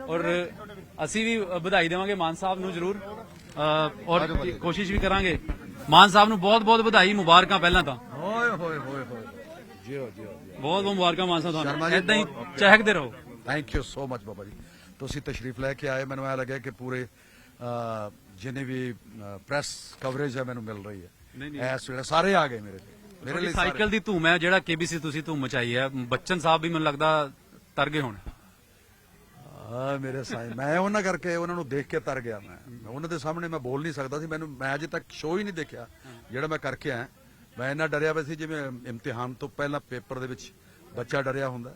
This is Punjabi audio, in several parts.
ਔਰ ਅਸੀਂ ਵੀ ਅ, ਵਧਾਈ ਦੇਵਾਂਗੇ ਮਾਨ ਸਾਹਿਬ ਨੂੰ ਜ਼ਰੂਰ। ਅ, ਔਰ ਕੋਸ਼ਿਸ਼ ਵੀ ਕਰਾਂਗੇ। ਮਾਨ ਸਾਹਿਬ ਨੂੰ ਬਹੁਤ ਬਹੁਤ ਵਧਾਈ ਮੁਬਾਰਕਾਂ ਪਹਿਲਾਂ ਤਾਂ। ਓਏ ਹੋਏ ਹੋਏ ਹੋਏ। ਜਿਓ ਜਿਓ ਬਹੁਤ ਬਹੁਤ ਮੁਬਾਰਕਾਂ ਮਾਨ ਸਾਹਿਬ ਸ਼ਰਮਾ ਤੁਹਾਨੂੰ। ਜੀ, ਇਦਾਂ ਹੀ ਬਹੁਤ- ਚਹਿਕਦੇ ਰਹੋ। Thank you so much Baba ji. ਤੁਸੀਂ ਤਸ਼ਰੀਫ ਲੈ ਕੇ ਆਏ ਮੈਨੂੰ ਐ ਲੱਗਿਆ ਕਿ ਪੂਰੇ ਅਹ, ਜਿੰਨੇ ਵੀ ਪ੍ਰੈਸ ਕਵਰੇਜ ਹੈ ਮੈਨੂੰ ਮਿਲ ਰਹੀ ਨਹੀਂ, ਹੈ ਇਸ ਵੇਲੇ ਸਾਰੇ ਆ ਗਏ ਮੇਰੇ ਤੇ ਮੇਰੇ ਲਈ ਸਾਰੇ। ਸਾਈਕਲ ਦੀ ਧੂਮ ਹੈ ਜਿਹੜਾ ਕੇਬੀਸੀ ਤੁਸੀਂ ਧੂਮ ਮਚਾਈ ਹੈ। ਬੱਚਨ ਸਾਹਿਬ ਵੀ ਮੈਨੂੰ ਲੱਗਦਾ ਤਰ ਗਏ ਹੁਣ। ਆ ਮੇਰੇ ਸਾਈ ਮੈਂ ਉਹਨਾਂ ਕਰਕੇ ਉਹਨਾਂ ਨੂੰ ਦੇਖ ਕੇ ਤਰ ਗਿਆ ਮੈਂ। ਉਹਨਾਂ ਦੇ ਸਾਹਮਣੇ ਮੈਂ ਬੋਲ ਨਹੀਂ ਸਕਦਾ ਸੀ ਮੈਨੂੰ ਮੈਂ ਅਜੇ ਤੱਕ ਸ਼ੋਅ ਹੀ ਨਹੀਂ ਦੇਖਿਆ ਜਿਹੜਾ ਮੈਂ ਕਰਕੇ ਆਇਆ। ਮੈਂ ਇੰਨਾ ਡਰਿਆ ਹੋਇਆ ਸੀ ਜਿਵੇਂ ਇਮਤਿਹਾਨ ਤੋਂ ਪਹਿਲਾਂ ਪੇਪਰ ਦੇ ਵਿੱਚ ਬੱਚਾ ਡਰਿਆ ਹੁੰਦਾ।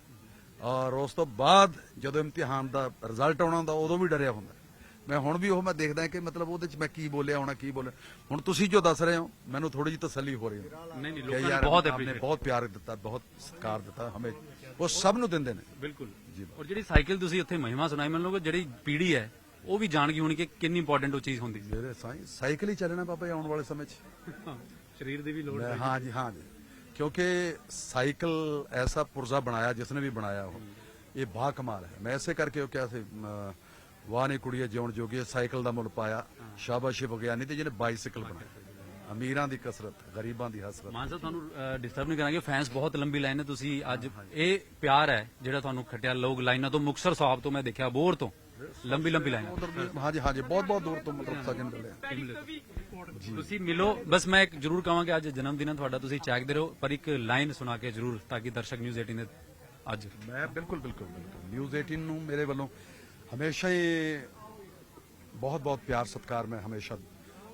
ਔਰ ਉਸ ਤੋਂ ਬਾਅਦ ਜਦੋਂ ਇਮਤਿਹਾਨ ਦਾ ਰਿਜ਼ਲਟ ਆਉਣਾ ਹੁੰਦਾ ਉਦੋਂ ਵੀ ਡਰਿਆ ਹੁੰਦਾ। ਮੈਂ ਹੁਣ ਵੀ ਉਹ ਮੈਂ ਦੇਖਦਾ ਕਿ ਮਤਲਬ ਉਹਦੇ ਚ ਮੈਂ ਕੀ ਬੋਲਿਆ ਹੋਣਾ ਕੀ ਬੋਲਿਆ। ਹੁਣ ਤੁਸੀਂ ਜੋ ਦੱਸ ਰਹੇ ਹੋ ਮੈਨੂੰ ਥੋੜੀ ਜਿਹੀ ਤਸੱਲੀ ਹੋ ਰਹੀ ਹੈ। ਨਹੀਂ ਨਹੀਂ ਲੋਕਾਂ ਨੇ ਬਹੁਤ ਪਿਆਰ ਦਿੱਤਾ ਬਹੁਤ ਸਤਿਕਾਰ ਦਿੱਤਾ ਹਮੇ ਉਹ ਸਭ ਨੂੰ ਦਿੰਦੇ ਨੇ। ਬਿਲਕੁਲ। ਜੀ। ਔਰ ਜਿਹੜੀ ਸਾਈਕਲ ਤੁਸੀਂ ਉੱਥੇ ਮਹਿਮਾ ਸੁਣਾਈ ਮੈਨੂੰ ਲੋਕ ਜਿਹੜੀ ਪੀੜ੍ਹੀ ਹੈ ਉਹ ਵੀ ਜਾਣ ਗਈ ਹੋਣੀ ਕਿ ਕਿੰਨੀ ਇੰਪੋਰਟੈਂਟ ਉਹ ਚੀਜ਼ ਹੁੰਦੀ। ਮੇਰੇ ਸਾਈਂ ਸਾਈਕਲ ਹੀ ਚੱਲਣਾ ਬਾਬਾ ਜੀ ਆਉਣ ਵਾਲੇ ਸਮੇਂ 'ਚ। ਸਰੀਰ ਦੀ ਵੀ ਲੋੜ ਮੈਂ- ਹਾਂ ਜੀ ਹਾਂ ਜੀ। ਕਿਉਂਕਿ ਸਾਈਕਲ ਐਸਾ ਪੁਰਜ਼ਾ ਬਣਾਇਆ ਜਿਸਨੇ ਵੀ ਬਣਾਇਆ ਉਹ। ਇਹ ਬਾ ਕਮਾਲ ਹੈ। ਮੈਂ ਐਸੇ ਕਰਕੇ ਉਹ ਕਿਹਾ ਸੀ ਵਾਹ ਨੇ ਕੁੜੀਏ ਜਿਉਣ ਜੋਗੀ ਸਾਈਕਲ ਦਾ ਮੁੱਲ ਪਾਇਆ ਸ਼ਾਬਾਸ਼ੀ ਵਿਗਿਆਨੀ ਤੇ ਜਿਹਨੇ ਬਾਈਸਾਈਕਲ ਬਣਾਇਆ ਅਮੀਰਾਂ ਦੀ ਕਸਰਤ ਗਰੀਬਾਂ ਦੀ ਹਸਰਤ। ਮਾਨ ਸਾਹਿਬ ਤੁਹਾਨੂੰ ਡਿਸਟਰਬ ਨਹੀਂ ਕਰਾਂਗੇ ਫੈਨਸ ਬਹੁਤ ਲੰਬੀ ਲਾਈਨ ਹੈ ਤੁਸੀਂ ਅੱਜ ਇਹ ਪਿਆਰ ਹੈ ਜਿਹੜਾ ਤੁਹਾਨੂੰ ਖਟਿਆ ਲੋਕ ਲਾਈਨਾਂ ਤੋਂ ਮੁਕਸਰ ਸਾਹਿਬ ਤੋਂ ਮੈਂ ਦੇਖਿਆ ਬੋਰ ਤੋਂ। ਲੰਬੀ ਲੰਬੀ ਲਾਈਨਾਂ। ਉਧਰ ਵੀ ਹਾਂ ਜੀ ਹਾਂ ਜੀ ਬਹੁਤ ਬਹੁਤ ਦੂਰ ਤੋਂ ਮਤਲਬ ਸਜਣ ਮਿਲੇ ਤੁਸੀਂ ਮਿਲੋ ਬਸ ਮੈਂ ਇੱਕ ਜ਼ਰੂਰ ਕਹਾਂਗਾ ਅੱਜ ਜਨਮ ਦਿਨ ਹੈ ਤੁਹਾਡਾ ਤੁਸੀਂ ਚੈੱਕਦੇ ਰਹੋ ਪਰ ਇੱਕ ਲਾਈਨ ਸੁਣਾ ਕੇ ਜ਼ਰੂਰ ਤਾਂ ਕਿ ਦਰਸ਼ਕ ਨਿਊਜ਼ 18 ਦੇ ਅੱਜ। ਮੈਂ ਬਿਲਕੁਲ ਬਿਲਕੁਲ ਬਿਲਕੁਲ। ਨਿਊਜ਼ 18 ਨੂੰ ਮੇਰੇ ਵੱਲੋਂ ਹਮੇਸ਼ਾ ਹੀ ਬਹੁਤ ਬਹੁਤ ਪਿਆਰ ਸਤਿਕਾਰ ਮੈਂ ਹਮੇਸ਼ਾ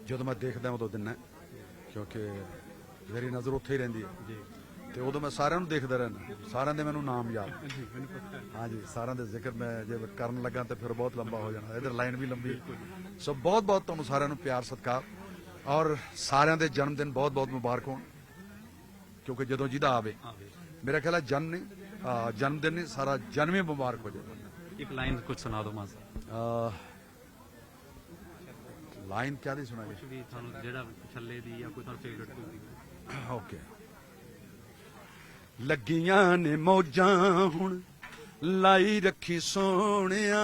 ਜਦੋਂ ਮੈਂ ਦੇਖਦਾ ਉਦੋਂ ਦਿੰਦਾ ਕਿਉਂਕਿ ਮੇਰੀ ਨਜ਼ਰ ਉੱਥੇ ਹੀ ਰਹਿੰਦੀ ਹੈ। ਜੀ। ਤੇ ਉਦੋਂ ਮੈਂ ਸਾਰਿਆਂ ਨੂੰ ਦੇਖਦਾ ਰਹਿੰਦਾ। ਸਾਰਿਆਂ ਦੇ ਮੈਨੂੰ ਨਾਮ ਯਾਦ। ਹਾਂਜੀ ਸਾਰਿਆਂ ਦੇ ਜ਼ਿਕਰ ਮੈਂ ਜੇ ਕਰਨ ਲੱਗਾ ਤੇ ਫਿਰ ਬਹੁਤ ਲੰਬਾ ਹੋ ਜਾਣਾ। ਇਧਰ ਲਾਈਨ ਵੀ ਲੰਬੀ ਸੋ ਬਹੁਤ ਬਹੁਤ ਤੁਹਾਨੂੰ ਸਾਰਿਆਂ ਨੂੰ ਪਿਆਰ ਸਤਿਕਾਰ ਔਰ ਸਾਰਿਆਂ ਦੇ ਜਨਮ ਦਿਨ ਬਹੁਤ ਬਹੁਤ ਮੁਬਾਰਕ ਹੋਣ। ਕਿਉਂਕਿ ਜਦੋਂ ਜਿਹਦਾ ਆਵੇ। ਮੇਰਾ ਖਿਆਲ ਹੈ ਜਨ ਨਹੀਂ ਜਨਮ ਦਿਨ ਨਹੀਂ ਸਾਰਾ ਜਨਮ ਹੀ ਮੁਬਾਰਕ ਹੋ ਜਾਵੇ ਇੱਕ ਲਾਈਨ ਕੁਝ ਸੁਣਾ ਦਿਓ ਅਹ ਲਾਈਨ ਕਿਆ ਦੀ ਸੁਣਾਈ? ਕੁਝ ਵੀ ਤੁਹਾਨੂੰ ਜਿਹੜਾ ਛੱਲੇ ਦੀ ਜਾਂ ਕੋਈ ਤੁਹਾਨੂੰ ਫੇਵਰਿਟ ਕੋਈ ਓਕੇ ਲੱਗੀਆਂ ਨੇ ਮੌਜਾਂ ਹੁਣ ਲਾਈ ਰੱਖੀ ਸੋਹਣਿਆ।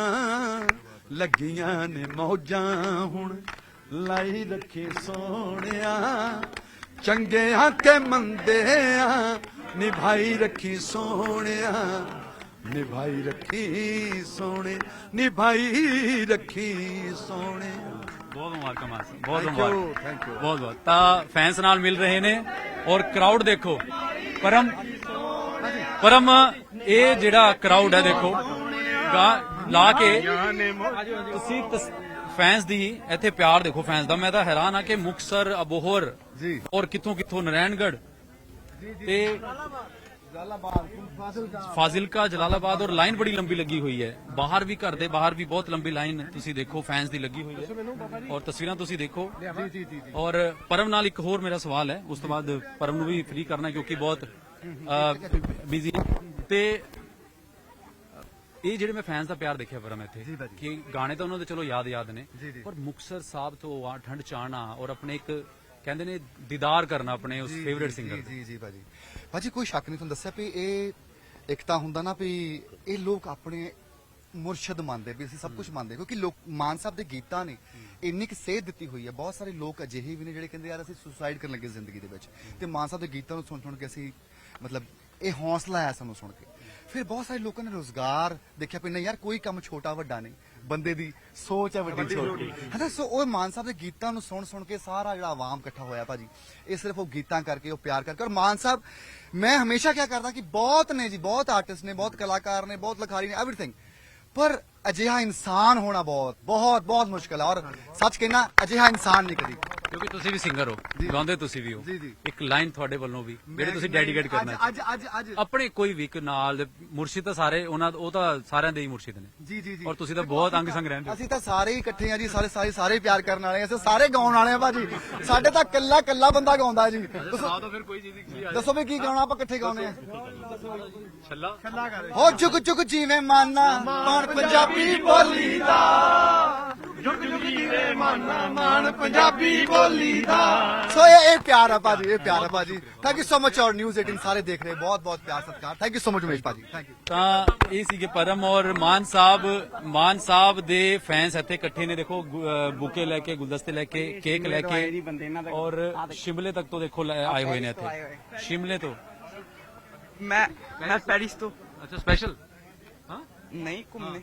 ਲੱਗੀਆਂ ਨੇ ਮੌਜਾਂ ਹੁਣ ਲਾਈ ਰੱਖੀ ਸੋਹਣਿਆ। ਚੰਗਿਆਂ ਕੇ ਮੰਦਿਆਂ ਨਿਭਾਈ ਰੱਖੀ ਸੋਹਣਿਆ। ਨਿਭਾਈ ਰੱਖੀ ਸੋਹਣੇ ਨਿਭਾਈ ਰੱਖੀ ਸੋਹਣਿਆ ਬਹੁਤ ਮੁਬਾਰਕਾਂ ਸਾਹਿਬ ਬਹੁਤ ਮੁਬਾਰਕ। thank you. ਬਹੁਤ ਬਹੁਤ। ਤਾਂ ਫੈਨਸ ਨਾਲ ਮਿਲ ਰਹੇ ਨੇ ਔਰ ਕਰਾਊਡ ਦੇਖੋ। ਪਰਮ ਪਰਮ ਇਹ ਜਿਹੜਾ ਕਰਾਊਡ ਹੈ ਦੇਖੋ ਗਾ- ਲਾ ਕੇ ਤੁਸੀਂ ਫੈਨਸ ਦੀ ਇੱਥੇ ਪਿਆਰ ਦੇਖੋ ਫੈਨਸ ਦਾ। ਮੈਂ ਤਾਂ ਹੈਰਾਨ ਆ ਕਿ ਮੁਕਸਰ ਅਬੋਹਰ ਜੀ। ਔਰ ਕਿੱਥੋਂ ਕਿੱਥੋਂ ਨਰੈਣਗੜ ਤੇ ਫਾਜ਼ਿਲਕਾ ਜਲਾਲਾਬਾਦ ਔਰ ਲਾਈਨ ਬੜੀ ਲੰਬੀ ਲੱਗੀ ਹੋਈ ਹੈ। ਬਾਹਰ ਵੀ ਘਰ ਦੇ ਬਾਹਰ ਵੀ ਬਹੁਤ ਲੰਬੀ ਲਾਈਨ ਤੁਸੀਂ ਦੇਖੋ ਫੈਨਸ ਦੀ ਲੱਗੀ ਹੋਈ ਹੈ। ਔਰ ਤਸਵੀਰਾਂ ਤੁਸੀਂ ਦੇਖੋ। ਔਰ ਪਰਮ ਨਾਲ ਇੱਕ ਹੋਰ ਮੇਰਾ ਸਵਾਲ ਹੈ। ਉਸ ਤੋਂ ਬਾਅਦ ਪਰਮ ਨੂੰ ਵੀ ਫ੍ਰੀ ਕਰਨਾ ਕਿਉਂਕਿ ਬਹੁਤ ਬਿਜ਼ੀ ਤੇ ਇਹ ਜਿਹੜੇ ਮੈਂ ਫੈਨਸ ਦਾ ਪਿਆਰ ਦੇਖਿਆ ਪਰਮ ਇੱਥੇ ਕਿ ਗਾਣੇ ਤਾਂ ਉਹਨਾਂ ਦੇ ਚਲੋ ਯਾਦ ਯਾਦ ਨੇ ਪਰ ਮੁਕਸਰ ਸਾਹਿਬ ਤੋਂ ਆ ਠੰਡ ਚਾਣਾ ਔਰ ਆਪਣੇ ਇੱਕ ਕਹਿੰਦੇ ਨੇ ਦੀਦਾਰ ਕਰਨਾ ਆਪਣੇ ਉਸ ਫੇਵਰਿਟ ਸਿੰਗਰ ਜੀ ਜੀ ਜੀ ਭਾਜੀ। ਭਾਜੀ ਕੋਈ ਸ਼ੱਕ ਨਹੀਂ ਤੁਹਾਨੂੰ ਦੱਸਿਆ ਵੀ ਇਹ ਇੱਕ ਤਾਂ ਹੁੰਦਾ ਨਾ ਵੀ ਇਹ ਲੋਕ ਆਪਣੇ ਮੁਰਸ਼ਦ ਮੰਨਦੇ ਵੀ ਅਸੀਂ ਸਭ ਕੁਝ ਮੰਨਦੇ ਕਿਉਂਕਿ ਲੋਕ ਮਾਨ ਸਾਹਿਬ ਦੇ ਗੀਤਾਂ ਨੇ ਇੰਨੀ ਕਿ ਸੇਧ ਦਿੱਤੀ ਹੋਈ ਹੈ। ਬਹੁਤ ਸਾਰੇ ਲੋਕ ਅਜਿਹੇ ਵੀ ਨੇ ਜਿਹੜੇ ਕਹਿੰਦੇ ਯਾਰ ਅਸੀਂ ਸੁਸਾਈਡ ਕਰਨ ਲੱਗੇ ਜ਼ਿੰਦਗੀ ਦੇ ਵਿੱਚ। ਤੇ ਮਾਨ ਸਾਹਿਬ ਦੇ ਗੀਤਾਂ ਨੂੰ ਸੁਣ ਸੁਣ ਕੇ ਅਸੀਂ ਮਤਲਬ ਇਹ ਹੌਸਲਾ ਆਇਆ ਸਾਨੂੰ ਸੁਣ ਕੇ। ਫਿਰ ਬਹੁਤ ਸਾਰੇ ਲੋਕਾਂ ਨੇ ਰੋਜ਼ਗਾਰ ਦੇਖਿਆ ਨਹੀਂ ਯਾਰ ਕੋਈ ਕੰਮ ਛੋਟਾ ਵੱਡਾ ਨਹੀਂ। ਬੰਦੇ ਦੀ ਸੋਚ ਹੈ ਵੱਡੀ ਛੋਟੀ। ਹਨਾ ਸੋ ਉਹ ਮਾਨ ਸਾਹਿਬ ਦੇ ਗੀਤਾਂ ਨੂੰ ਸੁਣ ਸੁਣ ਕੇ ਸਾਰਾ ਜਿਹੜਾ ਆਵਾਮ ਇਕੱਠਾ ਹੋਇਆ ਭਾਜੀ ਇਹ ਸਿਰਫ ਉਹ ਗੀਤਾਂ ਕਰਕੇ ਉਹ ਪਿਆਰ ਕਰਕੇ। ਔਰ ਮਾਨ ਸਾਹਿਬ ਮੈਂ ਹਮੇਸ਼ਾ ਕਿਹਾ ਕਰਦਾ ਕਿ ਬਹੁਤ ਨੇ ਜੀ ਬਹੁਤ ਆਰਟਿਸਟ ਨੇ ਬਹੁਤ ਕਲਾਕਾਰ ਨੇ ਬਹੁਤ ਲਖਾਰੀ ਨੇ ਐਵਰੀਥਿੰਗ ਪਰ ਅਜਿਹਾ ਇਨਸਾਨ ਹੋਣਾ ਬਹੁਤ ਬਹੁਤ ਬਹੁਤ ਮੁਸ਼ਕਲ ਹੈ। ਔਰ ਸੱਚ ਕਹਿਣਾ ਅਜਿਹਾ ਇਨਸਾਨ ਨਹੀਂ ਕਦੀ। ਕਿਉਂਕਿ ਤੁਸੀਂ ਵੀ ਸਿੰਗਰ ਹੋ ਗਾਉਂਦੇ ਤੁਸੀਂ ਵੀ ਹੋ। ਜੀ, ਜੀ। ਇੱਕ ਲਾਈਨ ਤੁਹਾਡੇ ਵੱਲੋਂ ਵੀ ਜਿਹੜੇ ਤੁਸੀਂ ਡੈਡੀਕੇਟ ਕਰਨਾ ਅੱਜ ਅੱਜ ਅੱਜ ਅੱਜ। ਆਪਣੇ ਕੋਈ ਵੀ ਇੱਕ ਨਾਲ ਦੇ ਮੁਰਸ਼ਿਦ ਤਾਂ ਸਾਰੇ ਉਹਨਾਂ ਉਹ ਤਾਂ ਸਾਰਿਆਂ ਦੇ ਹੀ ਮੁਰਸ਼ਿਦ ਨੇ। ਜੀ ਜੀ ਜੀ। ਔਰ ਤੁਸੀਂ ਤਾਂ ਬਹੁਤ ਅੰਗ ਸੰਗ ਰਹਿੰਦੇ ਹੋ। ਅਸੀਂ ਤਾਂ ਸਾਰੇ ਹੀ ਇਕੱਠੇ ਆ ਜੀ ਸਾਰੇ ਸਾਰੇ ਸਾਰੇ ਪਿਆਰ ਕਰਨ ਵਾਲੇ ਆ ਅਸੀਂ ਸਾਰੇ ਗਾਉਣ ਵਾਲੇ ਆ ਭਾਜੀ। ਸਾਡੇ ਤਾਂ ਕੱਲਾ ਕੱਲਾ ਬੰਦਾ ਗਾਉਂਦਾ ਜੀ। ਦੱਸੋ ਤਾਂ ਫਿਰ ਕੋਈ ਚੀਜ਼ ਨਹੀਂ ਦੱਸੋ ਵੀ ਕੀ ਗਾਉਣਾ ਆਪਾਂ ਇਕੱਠੇ ਗਾਉਨੇ ਆ ਛੱਲਾ। ਹੋ ਚੁੱਕ ਚੁੱਕ ਜੀਵੇਂ ਮਾਨਾ। ਪਾਣ ਪੰਜਾਬੀ ਬੋਲੀ ਦਾ। ਜੁਗ ਜੁਗ ਜੀਵੇ ਮਾਨਾ ਮਾਨ ਪੰਜਾਬੀ ਬੋਲੀ ਦਾ ਸੋ ਇਹ ਇਹ ਪਿਆਰ ਆ ਭਾਜੀ ਇਹ ਪਿਆਰ ਆ ਭਾਜੀ ਥੈਂਕ ਯੂ ਸੋ ਮਚ ਔਰ ਨਿਊਜ਼ 18 ਸਾਰੇ ਦੇਖ ਰਹੇ ਬਹੁਤ ਬਹੁਤ ਪਿਆਰ ਸਤਿਕਾਰ thank you so much Umesh ਭਾਜੀ ਥੈਂਕ ਯੂ ਤਾਂ ਇਹ ਸੀਗੇ ਪਰਮ ਔਰ ਮਾਨ ਸਾਹਿਬ ਮਾਨ ਸਾਹਿਬ ਦੇ ਫੈਨਸ ਇੱਥੇ ਇਕੱਠੇ ਨੇ ਦੇਖੋ ਗੁ- ਅਹ ਬੁਕੇ ਲੈ ਕੇ ਗੁਲਦਸਤੇ ਲੈ ਕੇ ਕੇਕ ਲੈ ਕੇ ਔਰ ਸ਼ਿਮਲੇ ਤੱਕ ਤੋਂ ਦੇਖੋ ਲੈ- ਆਏ ਹੋਏ ਨੇ ਇੱਥੇ ਸ਼ਿਮਲੇ ਤੋਂ मैं मैं पेरिस तो अच्छा स्पेशल हाँ नहीं घूमने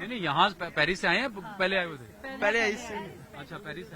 नहीं नहीं यहाँ पे- पेरिस से आए हैं पहले आए हुए थे पहले आई से अच्छा पेरिस से